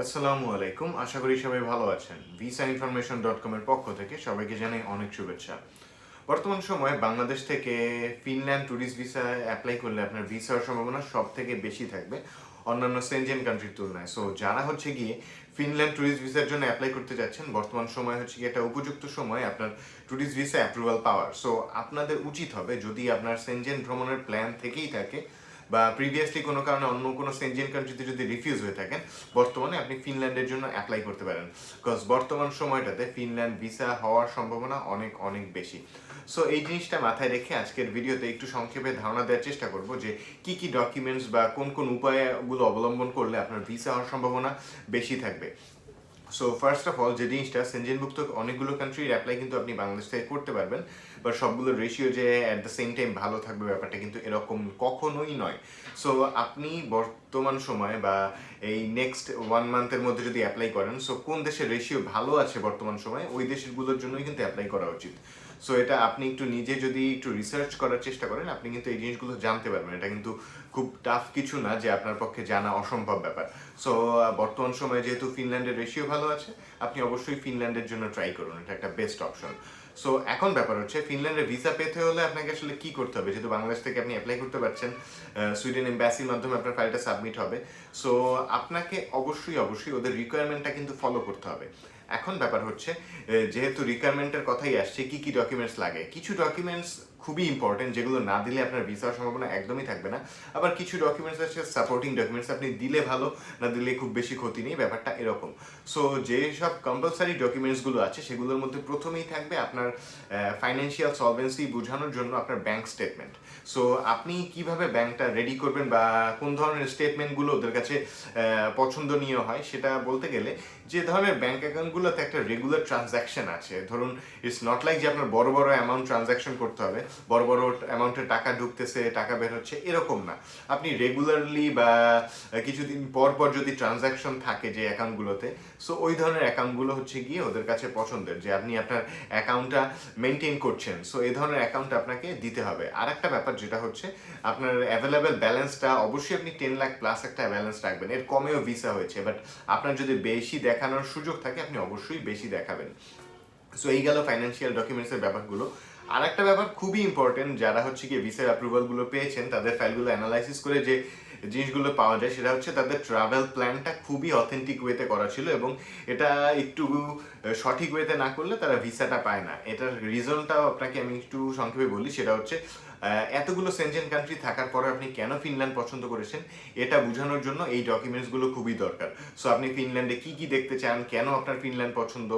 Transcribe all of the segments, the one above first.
আসসালামু আলাইকুম। আশা করি সবাই ভালো আছেন। ভিসা ইনফরমেশন ডট কমের পক্ষ থেকে সবাইকে জানাই অনেক শুভেচ্ছা। বর্তমান সময়ে বাংলাদেশ থেকে ফিনল্যান্ড ট্যুরিস্ট ভিসা অ্যাপ্লাই করলে আপনার ভিসার সম্ভাবনা সব থেকে বেশি থাকবে অন্যান্য সেনজেন কান্ট্রির তুলনায়। সো যারা হচ্ছে গিয়ে ফিনল্যান্ড ট্যুরিস্ট ভিসার জন্য অ্যাপ্লাই করতে যাচ্ছেন, বর্তমান সময় হচ্ছে গিয়ে একটা উপযুক্ত সময় আপনার ট্যুরিস্ট ভিসা অ্যাপ্রুভাল পাওয়ার। সো আপনাদের উচিত হবে যদি আপনার সেনজেন ভ্রমণের প্ল্যান থেকেই থাকে বা প্রিভিয়াসলি কোনো কারণে অন্য কোনো সেনজিয়ান কান্ট্রিতে যদি রিফিউজ হয়ে থাকেন, বর্তমানে আপনি ফিনল্যান্ডের জন্য অ্যাপ্লাই করতে পারেন। বিকজ বর্তমান সময়টাতে ফিনল্যান্ড ভিসা হওয়ার সম্ভাবনা অনেক অনেক বেশি। সো এই জিনিসটা মাথায় রেখে আজকের ভিডিওতে একটু সংক্ষেপে ধারণা দেওয়ার চেষ্টা করব যে কি কি ডকুমেন্টস বা কোন কোন উপায়গুলো অবলম্বন করলে আপনার ভিসা হওয়ার সম্ভাবনা বেশি থাকবে। সো ফার্স্ট অফ অল যে জিনিসটা সেনজেনভুক্ত অনেকগুলো কান্ট্রির অ্যাপ্লাই কিন্তু আপনি বাংলাদেশ থেকে করতে পারবেন। বা সবগুলো রেশিও যে অ্যাট দ্য সেম টাইম ভালো থাকবে ব্যাপারটা কিন্তু এরকম কখনোই নয়। সো আপনি বর্তমান সময় বা এই নেক্সট ওয়ান মান্থের মধ্যে যদি অ্যাপ্লাই করেন সো কোন দেশের রেশিও ভালো আছে বর্তমান সময়ে, ওই দেশগুলোর জন্যই কিন্তু অ্যাপ্লাই করা উচিত। সো এটা আপনি একটু নিজে যদি একটু রিসার্চ করার চেষ্টা করেন, আপনি কিন্তু এই জিনিসগুলো জানতে পারবেন। এটা কিন্তু খুব টাফ কিছু না যে আপনার পক্ষে জানা অসম্ভব ব্যাপার। সো বর্তমান সময়ে যেহেতু ফিনল্যান্ডের রেশিও ভালো আছে আপনি অবশ্যই ফিনল্যান্ডের জন্য ট্রাই করুন, এটা একটা বেস্ট অপশন সো এখন ব্যাপার হচ্ছে ফিনল্যান্ডের ভিসা পেতে হলে আপনাকে আসলে কি করতে হবে? যেহেতু বাংলাদেশ থেকে আপনি অ্যাপ্লাই করতে পারছেন সুইডেন এম্বাসির মাধ্যমে আপনার ফাইলটা সাবমিট হবে। সো আপনাকে অবশ্যই অবশ্যই ওদের রিকোয়ারমেন্টটা কিন্তু ফলো করতে হবে। এখন ব্যাপার হচ্ছে যেহেতু রিকোয়ারমেন্টের কথাই আসছে, কি কি ডকুমেন্টস লাগে? কিছু ডকুমেন্টস খুবই ইম্পর্টেন্ট যেগুলো না দিলে আপনার ভিসার সম্ভাবনা একদমই থাকবে না। আবার কিছু ডকুমেন্টস আছে সাপোর্টিং ডকুমেন্টস আপনি দিলে ভালো, না দিলে খুব বেশি ক্ষতি নেই, ব্যাপারটা এরকম। সো যে সব কম্পালসারি ডকুমেন্টসগুলো আছে, সেগুলোর মধ্যে প্রথমেই থাকবে আপনার ফাইন্যান্সিয়াল সলভেন্সি বোঝানোর জন্য আপনার ব্যাংক স্টেটমেন্ট সো আপনি কীভাবে ব্যাংকটা রেডি করবেন বা কোন ধরনের স্টেটমেন্টগুলো ওদের কাছে পছন্দনীয় হয়, সেটা বলতে গেলে যে ধরনের ব্যাংক অ্যাকাউন্টগুলোতে একটা রেগুলার ট্রানজ্যাকশন আছে। ধরুন ইটস নট লাইক যে আপনার বড় বড় অ্যামাউন্ট ট্রানজ্যাকশন করতে হবে। বড় বড় অ্যামাউন্টের টাকা ঢুকতেছে, টাকা বের হচ্ছে, এরকম না। আপনি রেগুলারলি বা কিছুদিন পর পর যদি ট্রানজ্যাকশন থাকে যে অ্যাকাউন্টগুলোতে সো ওই ধরনের অ্যাকাউন্টগুলো হচ্ছে গিয়ে ওদের কাছে পছন্দের, যে আপনি আপনার অ্যাকাউন্টটা মেনটেন করছেন। সো এই ধরনের অ্যাকাউন্ট আপনাকে দিতে হবে। আর একটা ব্যাপার যেটা হচ্ছে, আপনার অ্যাভেলেবেল ব্যালেন্সটা অবশ্যই আপনি টেন লাখ প্লাস একটা ব্যালেন্স রাখবেন। এর কমেও ভিসা হয়েছে বাট আপনার যদি বেশি দেখানোর সুযোগ থাকে, আপনি অবশ্যই বেশি দেখাবেন। সো এই গেল ফাইন্যান্সিয়াল ডকুমেন্টসের ব্যাপারগুলো। আর একটা ব্যাপার খুবই ইম্পর্টেন্ট যারা হচ্ছে কি ভিসার অ্যাপ্রুভালগুলো পেয়েছেন, তাদের ফাইলগুলো অ্যানালাইসিস করে যে জিনিসগুলো পাওয়া যায়, সেটা হচ্ছে তাদের ট্রাভেল প্ল্যানটা খুবই অথেন্টিক ওয়েতে করা ছিল এবং এটা একটু সঠিক ওয়েতে না করলে তারা ভিসাটা পায় না। এটার রিজনটাও আপনাকে আমি একটু সংক্ষেপে বলি, সেটা হচ্ছে এতগুলো সেনজেন কান্ট্রি থাকার পরে আপনি কেন ফিনল্যান্ড পছন্দ করেছেন, এটা বোঝানোর জন্য এই ডকুমেন্টসগুলো খুবই দরকার। সো আপনি ফিনল্যান্ডে কি কি দেখতে চান, কেন আপনার ফিনল্যান্ড পছন্দ?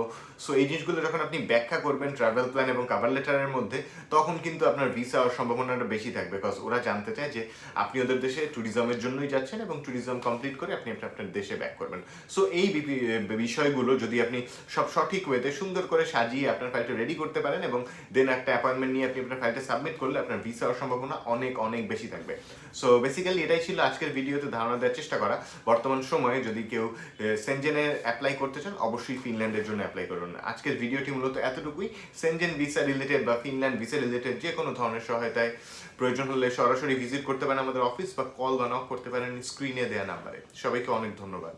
সো এই জিনিসগুলো যখন আপনি ব্যাখ্যা করবেন ট্রাভেল প্ল্যান এবং কাভার লেটারের মধ্যে, তখন কিন্তু আপনার ভিসা হওয়ার সম্ভাবনাটা বেশি থাকবে। বিকজ ওরা জানতে চায় যে আপনি ওদের দেশে ট্যুরিজমের জন্যই যাচ্ছেন এবং ট্যুরিজম কমপ্লিট করে আপনি আপনার দেশে ব্যাক করবেন। সো এই বিষয়গুলো যদি আপনি সব সঠিক ওয়েতে সুন্দর করে সাজিয়ে আপনার ফাইলটা রেডি করতে পারেন এবং দেন একটা অ্যাপয়েন্টমেন্ট নিয়ে আপনি আপনার ফাইলটা সাবমিট করলে আপনার ভিসা হওয়ার সম্ভাবনা অনেক অনেক বেশি থাকবে। সো বেসিক্যালি এটাই ছিল আজকের ভিডিওতে ধারণা দেওয়ার চেষ্টা করা। বর্তমান সময়ে যদি কেউ সেনজেনের অ্যাপ্লাই করতে চান, অবশ্যই ফিনল্যান্ডের জন্য অ্যাপ্লাই করুন। আজকের ভিডিওটি মূলত এতটুকুই। সেনজেন ভিসা রিলেটেড বা ফিনল্যান্ড ভিসা রিলেটেড যে কোনো ধরনের সহায়তায় প্রয়োজন হলে সরাসরি ভিজিট করতে পারেন আমাদের অফিস বা কল বা নক করতে পারেন স্ক্রিনে দেওয়া নাম্বারে সবাইকে অনেক ধন্যবাদ।